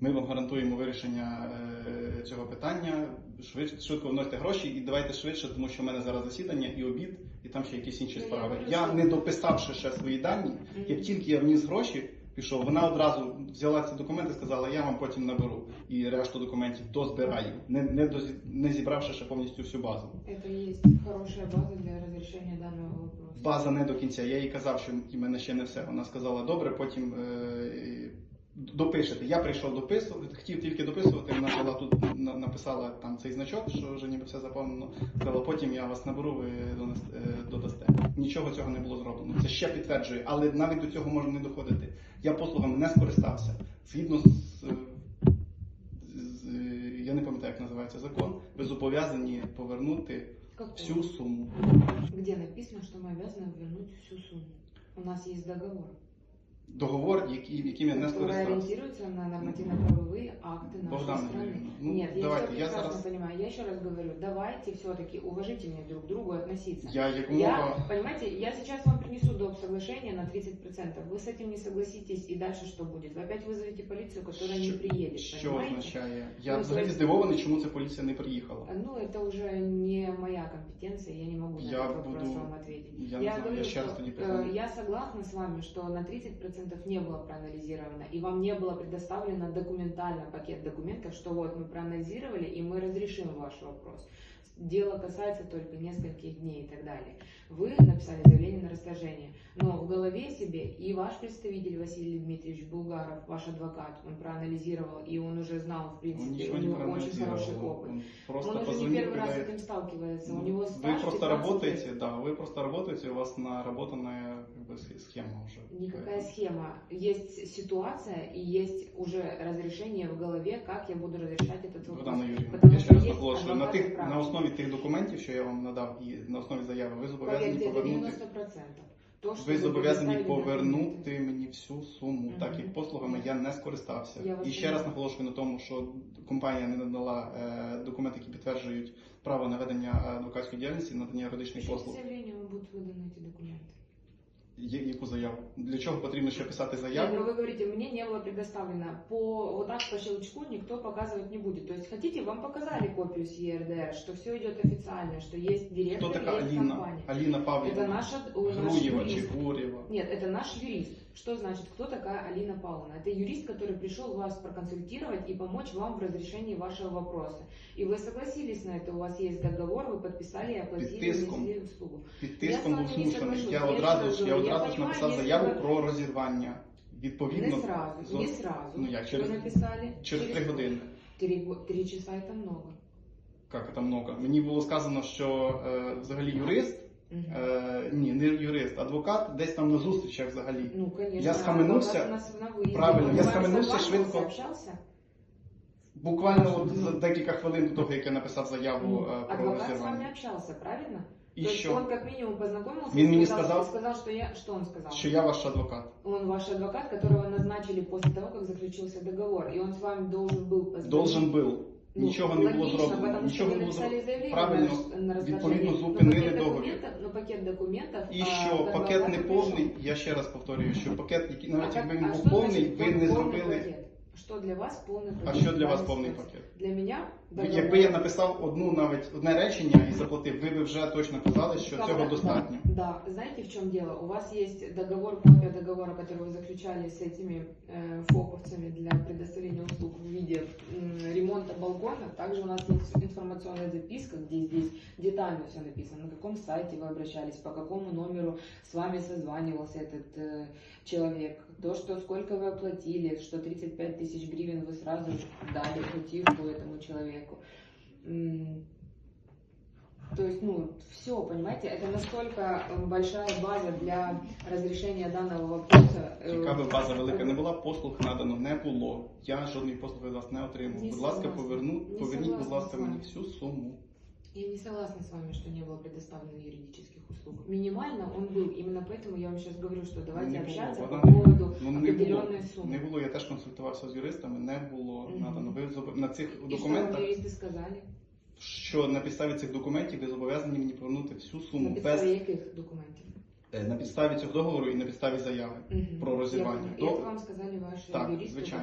Ми вам гарантуємо вирішення е, цього питання. Швидше швидко вносите гроші і давайте швидше, тому що в мене зараз засідання і обід, і там ще якісь інші Ну, справи. Я не дописавши ще свої дані, як тільки я вніс гроші, пішов, вона одразу взяла ці документи, сказала, я вам потім наберу і решту документів дозбираю, не, не, дозі- не зібравши ще повністю всю базу. Это есть хорошая база для разрешения данного вопроса. База не до кінця. Я їй казав, що в мене ще не все. Вона сказала, добре, потім е, допишете. Я прийшов дописувати, хотів тільки дописувати. Вона взяла тут написала там цей значок, що вже ніби все заповнено. Сказала, потім я вас наберу, ви е, додасте. Нічого цього не було зроблено. Це ще підтверджує, але навіть до цього можна не доходити. Я послугами не скористався. Згідно з, з я не пам'ятаю, як називається закон, ви зобов'язані повернути Какой? всю суму. Где написано, что мы обязаны вернуть всю сумму? У нас есть договор, Договор, який, яким я не который скористався. ориентируется на нормативно-правовые акты нашей Богдан страны. Юрьевна, ну, Нет, я давайте, все я прекрасно зараз- понимаю. Я еще раз говорю, давайте все-таки уважительнее друг к другу относиться. Я Я, якомога понимаете, я сейчас вам принесу доп. соглашение на 30%. Вы с этим не согласитесь, и дальше что будет? Вы опять вызовете полицию, которая не Що- приедет, що понимаете? означає? Я Ну, взагалі то есть- здивований, чому ця поліція не приїхала. Ну, это уже не моя компетенция, я не могу на Я этот вопрос буду- вам ответить. я не знаю, говорю, я ще раз что, тоді э, позвоню. я согласна с вами, что на 30% не было проанализировано, и вам не было предоставлено документально пакет документов, что вот мы проанализировали, и мы разрешим ваш вопрос. Дело касается только нескольких дней и так далее. Вы написали заявление на расторжение, но в голове себе и ваш представитель Василий Дмитриевич Булгаров, ваш адвокат, он проанализировал, и он уже знал, в Он принципе, нічого у не него очень хороший проаналізував. опыт. Он просто он уже не позвонив, первый раз с кидає. этим сталкивается. Ну, У него Вы стаж просто 15 лет. работаете, да, вы просто работаете, у вас наработанная как бы, сх- схема уже. Никакая схема. Есть ситуация и есть уже разрешение в голове, как я буду разрешать этот вопрос. Богдана Юрійовна, Потому я що ще раз є наголошую, на, адвокати тих, права. на основі тих документів, що я вам надав, і на основі заяви, ви зобов'язані Поверьте, это повернути. 90%. То, что Ви зобов'язані предоставили повернути мені всю суму, Мгм. так як послугами я не скористався. Я вас І ще раз розумію. наголошую на тому, що компанія не надала е, документи, які підтверджують право на ведення адвокатської діяльності, надання юридичних Пишите послуг. заявление, вам будут выданы эти документы. Є яку заяву? Для чого потрібно ще писати Нет, заяву? но вы говорите, мне не было предоставлено. По вот так по щелчку никто показывать не будет. То есть хотите, вам показали копию с ЕРДР, что все идет официально, что есть директор, Хто така есть Аліна? компания. Аліна Это Павлівна? наша, о, наш Груєва чи юрист. Гурєва? Нет, это наш юрист. Что значит, кто такая Алина Павловна? Это юрист, который пришел вас проконсультировать и помочь вам в разрешении вашего вопроса. И вы согласились на это, у вас есть договор, вы подписали и оплатили, Підтиском. внесли услугу. Під Я тиском з був вами не змушений. соглашусь. Я Я одразу ж ж я говорю, я одразу ж понимаю, написав якщо заяву ви- про розірвання. Відповідно, не сразу, зо- не сразу. Ну як, через, Вы написали через три години. Три, го- три часа это много. Як це много? Мені було сказано, що е, взагалі юрист, Мгм. е, ні, не юрист, адвокат десь там на зустрічах взагалі. Ну, конечно. я схаменувся. адвокат у нас на выезде. Правильно, я с схаменувся созванивался, швидко. общался? Буквально от за декілька хвилин до того, як я написав заяву е, про адвокат с вами розірвання. общался, правильно? І То есть що? он как минимум познакомился Він и мені сказал, сказав- сказал, что я... Что он сказал? Що я ваш адвокат. Он ваш адвокат, которого назначили после того, как заключился договор. И он с вами должен был познакомиться. Должен був. Ну, Нічого не було логично, зроблено. Потому Нічого что не вы було написали зроблено. заявление Правильно, на, на відповідно, расторжение. зупинили но пакет договір. документов, но пакет документов... І а, що как бы пакет не адвокат повний, пришел. я ще раз повторюю, що пакет, який навіть а якби как- він а був что повний, значит ви пол- не полный зробили. пакет? Что для вас полный А пакет? що для вас повний пакет? Для меня договор- Якби я написав одну навіть одне речення і заплатив, ви б вже точно казали, що цього достатньо. Да, знаете в чем дело? У вас есть договор, копия договора, который вы заключали с этими э, фоповцами для предоставления услуг в виде ремонта балкона. Также у нас есть информационная записка, где здесь детально все написано, на каком сайте вы обращались, по какому номеру с вами созванивался этот э, человек, то, что сколько вы оплатили, что 35 тысяч гривен вы сразу дали путивку этому человеку. М, то есть, ну, все, понимаете, это настолько э, большая база для разрешения данного вопроса. э, Яка би база велика не була, послуг надано не було. Я жодної послуги від вас не отримав. Не Будь ласка, согласна. поверну, Не поверніть, будь согласна ласка, з вами. мені всю суму. Я не согласна с вами, что не было предоставлено юридических услуг. Минимально он был, именно поэтому я вам сейчас говорю, что давайте Не было, общаться по Богдан поводу Ну не було. определенной суммы. Не було, я теж консультувався з юристами, не було Мгм. надано. Ви зоб- на цих И что вам документах, юристы сказали? що на підставі цих документів ви зобов'язані мені повернути всю суму На без підставі яких документів? е, на підставі цього договору і на підставі заяви Мгм. про розірвання. Я поняла. До- Як вам сказали ваші Так, юристи? звичайно.